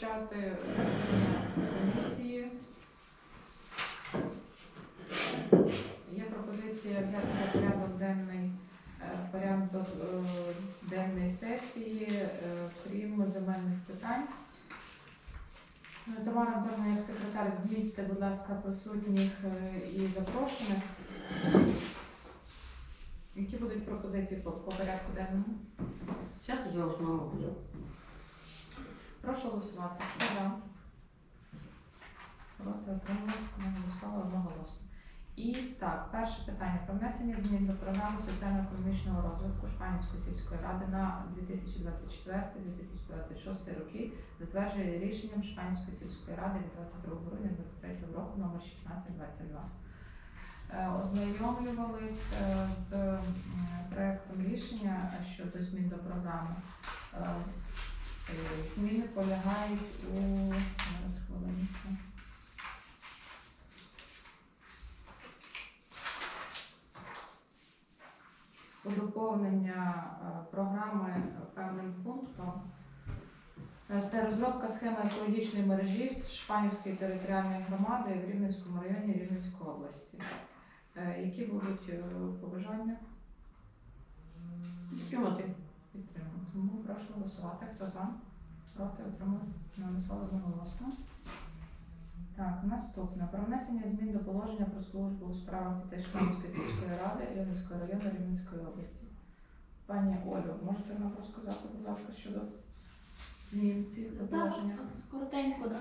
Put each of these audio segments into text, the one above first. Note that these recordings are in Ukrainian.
розпочати комісії. Є пропозиція взяти за порядок денний е, порядок е, денної сесії, е, крім земельних питань. Е, Тамара Антоновна, як секретар, відмітьте, будь ласка, присутніх і запрошених. Які будуть пропозиції по, по порядку денному? Взяти за основу. Прошу голосувати. За? Проти отрималось, не голосували одноголосно. І так, перше питання про внесення змін до програми соціально-економічного розвитку Шпанівської сільської ради на 2024-2026 роки, затверджує рішенням Шпанівської сільської ради від 22 грудня 2023 року номер 1622. Е, Ознайомлювались е, з проектом рішення щодо змін до програми. Зміни полягають у зараз хвилинку. У доповнення е, програми певним пунктом. Е, Це розробка схеми екологічної мережі з Шпанівської територіальної громади в Рівненському районі Рівненської області. Е, Які будуть побажання? Підтримати. Підтримуємо. Тому прошу голосувати. Хто за? Проти отрималось не голосували одноголосно. Так, наступне. Про внесення змін до положення про службу у справах дітей Шпанівської сільської ради Рівненського району Рівненської області. Пані Олю, можете нам розказати, будь ласка, щодо змін цих до положення? Так, коротенько. да.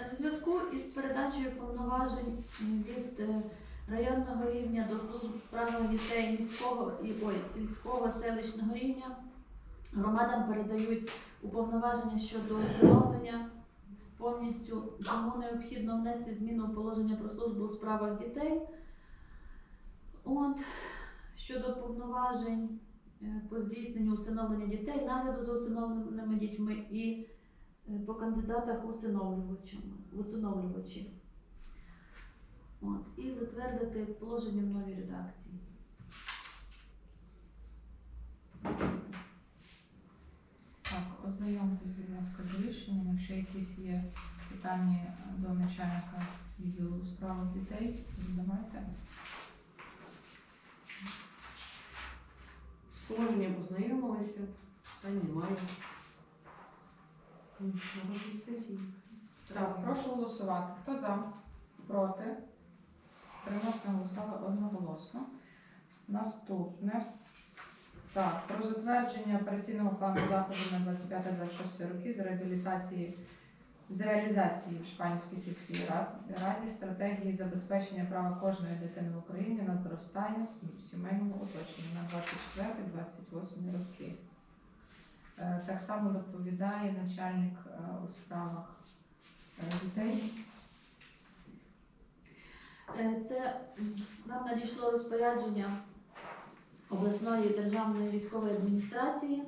Е, В зв'язку із передачею повноважень від е, районного рівня до служб у справах дітей міського і ой, сільського селищного рівня громадам передають уповноваження щодо встановлення повністю, тому необхідно внести зміну в положення про службу у справах дітей. От, щодо повноважень е, по здійсненню усиновлення дітей, нагляду за усиновленими дітьми і е, по кандидатах усиновлювачі. От, і затвердити положення в новій редакції. Так, ознайомтесь, будь ласка, з рішенням. Якщо якісь є питання до начальника відділу у справах дітей, задавайте. З положенням познайомилися, питань немає. М, на розгляд сесії. Так, прошу голосувати. Хто за? Проти? Тримався голосували одноголосно. Наступне. Так, про затвердження операційного плану заходів на 25-26 роки з реабілітації з реалізації в Шпанівській сільській раді стратегії забезпечення права кожної дитини в Україні на зростання в сімейному оточенні на 24-28 роки. Е, Так само доповідає начальник е, у справах е, дітей. Це нам надійшло розпорядження обласної державної військової адміністрації.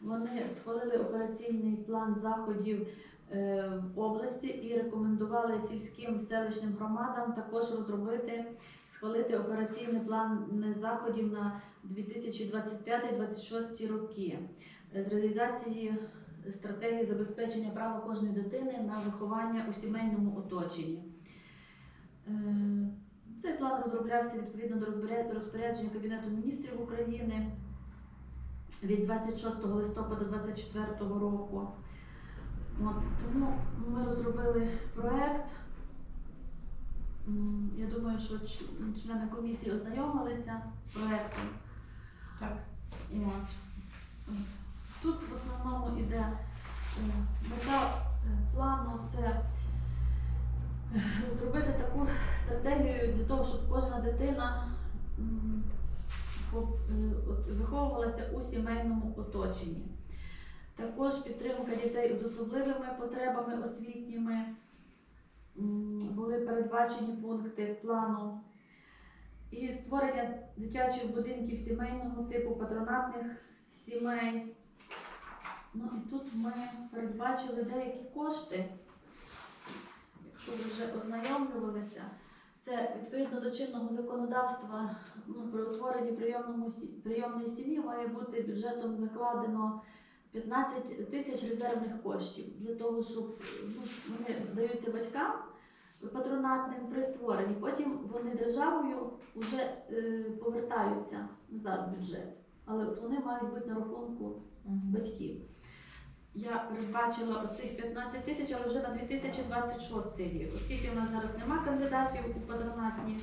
Вони схвалили операційний план заходів е, в області і рекомендували сільським селищним громадам також розробити, схвалити операційний план заходів на 2025-2026 роки е, з реалізації стратегії забезпечення права кожної дитини на виховання у сімейному оточенні. План розроблявся відповідно до розпорядження Кабінету міністрів України від 26 листопада 2024 року. От, тому ми розробили проект. Я думаю, що члени комісії ознайомилися з проектом. Так. От. Тут в основному іде е, мета е, плану це е, зробити таку стратегію для того, щоб кожна дитина е, виховувалася у сімейному оточенні. Також підтримка дітей з особливими потребами освітніми. Були передбачені пункти плану і створення дитячих будинків сімейного типу, патронатних сімей. Ну і тут ми передбачили деякі кошти, ви вже ознайомлювалися. Це відповідно до чинного законодавства ну, при утворенні прийомному прийомної сім'ї має бути бюджетом закладено 15 тисяч резервних коштів для того, щоб ну, вони даються батькам патронатним при створенні. Потім вони державою вже е, повертаються назад в бюджет. Але вони мають бути на рахунку батьків. Я передбачила оцих 15 тисяч, але вже на 2026 рік, оскільки в нас зараз нема кандидатів у патронатні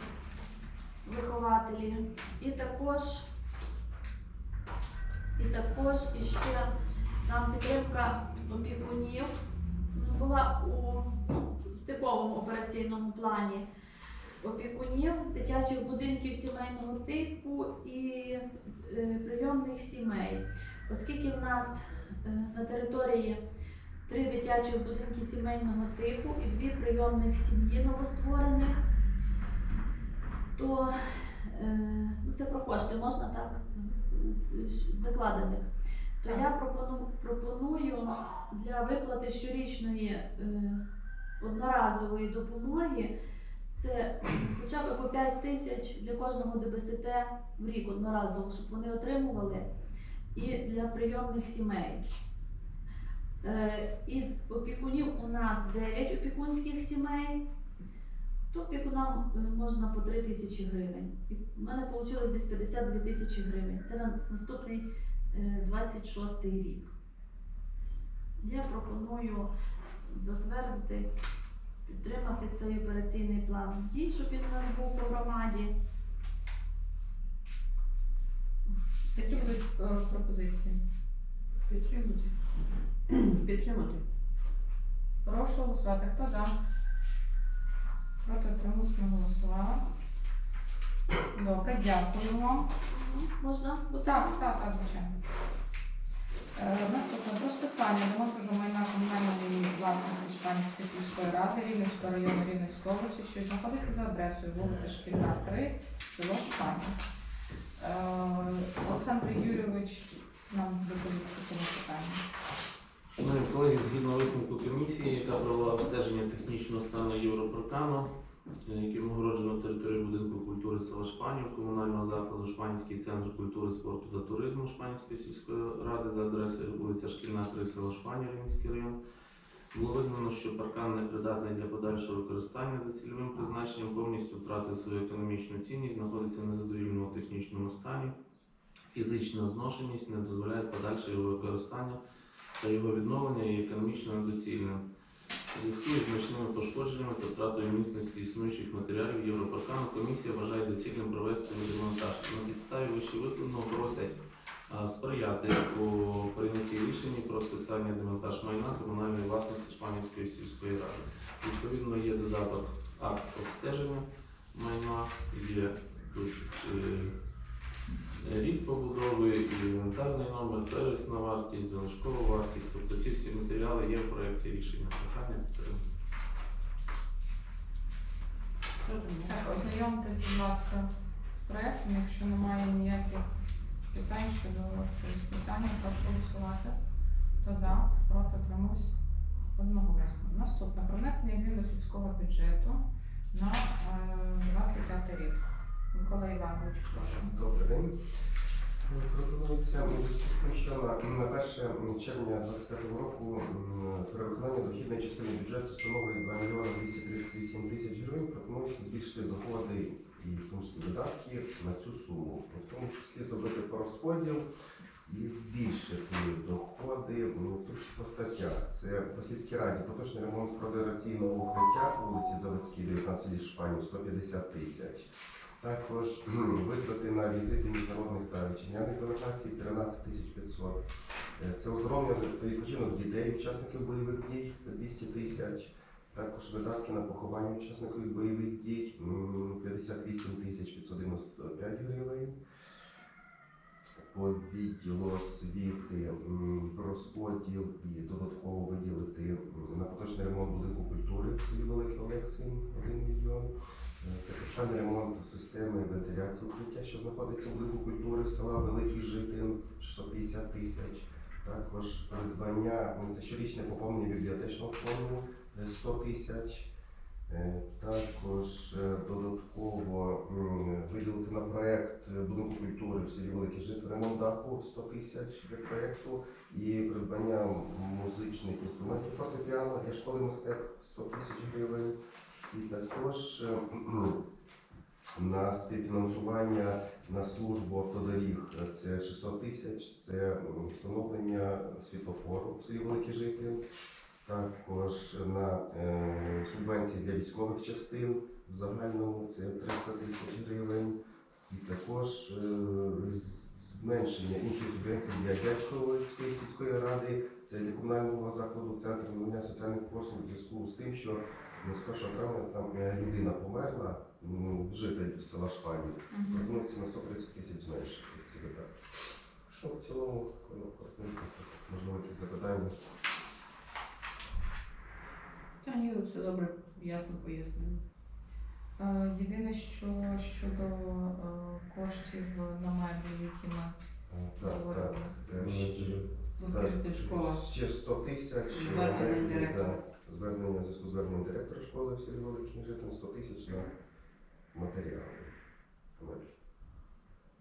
вихователі. І також, і також іще нам підтримка опікунів була у типовому операційному плані опікунів дитячих будинків сімейного типу і е, прийомних сімей. Оскільки в нас на території три дитячі будинки сімейного типу і дві прийомних сім'ї новостворених, то е, ну, це про кошти можна так? Е, закладених. То я пропоную, пропоную для виплати щорічної е, одноразової допомоги це хоча б по 5 тисяч для кожного ДБСТ в рік одноразово, щоб вони отримували і для прийомних сімей. Е, І опікунів у нас 9 опікунських сімей, то опікунам е, можна по 3 тисячі гривень. І в мене вийшло десь 52 тисячі гривень. Це на наступний е, 26 рік. Я пропоную затвердити, підтримати цей операційний план дій, щоб він у нас був по громаді. Які будуть е, пропозиції? Підтримати. Підтримати. Прошу голосувати. Хто за? Проти не голосувала. Добре, дякуємо. Можна? Так, так, так, звичайно. Е, Наступне про списання демонтажу майна комунальної власності Шпанівської сільської ради Рівненського району Рівненської області, що знаходиться за адресою вулиця Шкільна, 3, село Шпанів. Е, Олександр Юрійович нам доповість по цьому питанню. Шановні колеги, згідно висновку комісії, яка провела обстеження технічного стану Європаркану, е, яким огороджено територію будинку культури села Шпанів, комунального закладу Шпанівський центр культури, спорту та туризму Шпанівської сільської ради за адресою вулиця Шкільна, 3, село Шпанів, Рівненський район. Було визнано, що паркан непридатний для подальшого використання за цільовим призначенням, повністю втратив свою економічну цінність, знаходиться в незадовільному технічному стані. Фізична зношеність не дозволяє подальше його використання та його відновлення є економічно недоцільним. У зв'язку з значними пошкодженнями та втратою міцності існуючих матеріалів Європаркану комісія вважає доцільним провести демонтаж. На підставі вищевикладеного просять а, сприяти у прийнятті рішення про списання демонтаж майна комунальної власності Шпанівської сільської ради. Відповідно, є додаток акт обстеження майна, є тут е, рік побудови, і інвентарний номер, первісна вартість, залишкова вартість. Тобто ці всі матеріали є в проєкті рішення. Прохання підтримати. Так, ознайомтесь, будь ласка, з проектом, якщо немає ніяких питань щодо списання, прошу голосувати. Хто за, проти, утримався? Одноголосно. Наступне про внесення змін до сільського бюджету на е, 25 рік. Микола Іванович, прошу. Добрий день. Пропонується у що на, на 1 червня 2025 року перевиконання дохідної частини бюджету становить 2 мільйони 238 тисяч гривень. Пропонується збільшити доходи і в видатки на цю суму. В тому числі зробити порозподіл і збільшити доходи в тому числі статтях. Це по сільській раді поточний ремонт продераційного укриття вулиці Заводській, 19 Шпанів, 150 тисяч. Також витрати на візити міжнародних та вітчизняних делегацій 13 тисяч 500. Е, Це оздоровлення та відпочинок дітей, учасників бойових дій 200 тисяч. Також видатки на поховання учасників бойових дій 58 тисяч 595 гривень. По відділу освіти розподіл і додатково виділити на поточний ремонт будинку культури в селі Великий Олексій 1 мільйон. Е, Це капітальний ремонт системи вентиляції укриття, що знаходиться в будинку культури села Великий Житин 650 тисяч. Також придбання, це щорічне поповнення бібліотечного фонду 100 тисяч. Е, Також е, додатково виділити на проект е, будинку культури в селі Великий Жит ремонт даху 100 тисяч для проекту і придбання музичних інструментів фортепіано для школи мистецтв 100 тисяч гривень. І також е, на співфінансування на службу автодоріг це 600 тисяч, це встановлення світлофору в селі Великі Жити. Також на е, субвенції для військових частин в загальному це 300 тисяч гривень. І також е, зменшення іншої субвенції для Дядькової сільської ради, це для комунального закладу Центр надання соціальних послуг у зв'язку з тим, що ну, з 1 травня там е, людина померла, житель села Шпані. Мгм. Пропонується на 130 тисяч зменшити ці видатки. Що в цілому, можливо, якісь запитання? Та ні, все добре, ясно пояснено. Е, Єдине, що щодо е, коштів на меблі, які ми Так, говорили. Е, ще- Лукашівська школа. Ще 100 тисяч Звернення е, директора. да, Звернення в зв'язку з зверненням директора школи в селі Великий Житин, 100 тисяч на матеріали. Меблі.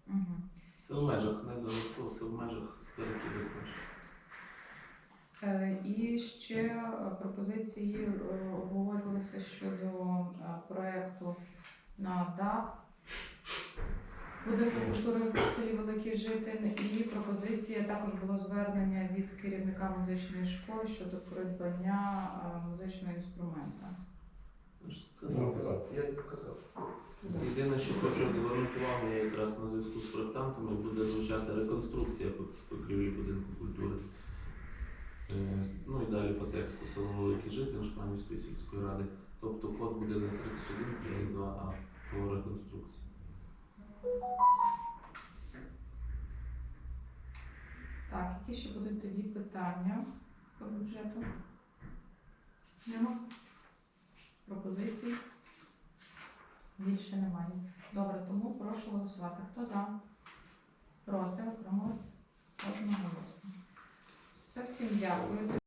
Мгм. Це в межах, не додатково, це в межах перекидів. І ще е, пропозиції е, обговорювалися щодо е, проекту на дах будинку культури в селі Великий Житин. І пропозиція також було звернення від керівника музичної школи щодо придбання музичного інструмента. Ну, казав, Я. Єдине, що хочу звернути увагу, я якраз на зв'язку з проєктантами буде звучати реконструкція по- покрівлі будинку культури. Е, Ну і далі по тексту село Великий Житин Шпанівської сільської ради. Тобто код буде не 31, 32, а по реконструкції. Так, які ще будуть тоді питання по бюджету? Нема? Пропозицій? Більше немає. Добре, тому прошу голосувати. Хто за? Проти? Отрималось? Одноголосно. Все, всім дякую.